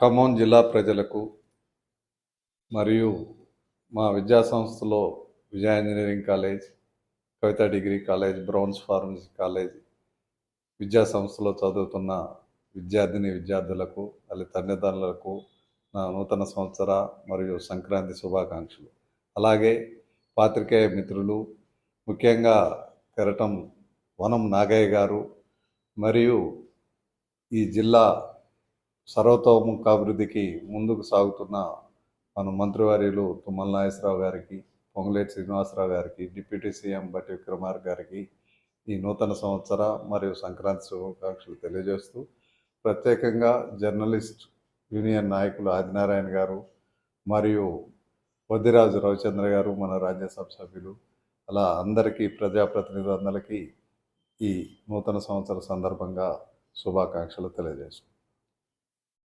ఖమ్మం జిల్లా ప్రజలకు మరియు మా విద్యా సంస్థలో Vijaya engineering college Kavitha degree college Browns pharmacy college విద్యా సంస్థలో చదువుతున్న విద్యార్థిని విద్యార్థులకు అలాగే తల్లిదండ్రులకు నా నూతన సంవత్సర మరియు సంక్రాంతి శుభాకాంక్షలు. అలాగే పాత్రికేయ మిత్రులు ముఖ్యంగా కెరటం వనం నాగయ్య గారు మరియు ఈ జిల్లా సర్వతోముఖాభివృద్ధికి ముందుకు సాగుతున్న మన మంత్రివర్యులు తుమ్మల నాగేశ్వరరావు గారికి పొంగులేటి శ్రీనివాసరావు గారికి డిప్యూటీ సీఎం బట్టి విక్రమార్ గారికి ఈ నూతన సంవత్సర మరియు సంక్రాంతి శుభాకాంక్షలు తెలియజేస్తూ ప్రత్యేకంగా జర్నలిస్ట్ యూనియన్ నాయకులు ఆదినారాయణ గారు మరియు వద్దిరాజు రవిచంద్ర గారు మన రాజ్యసభ సభ్యులు అలా అందరికీ ప్రజాప్రతినిధులందరికీ ఈ నూతన సంవత్సర సందర్భంగా శుభాకాంక్షలు తెలియజేస్తున్నాను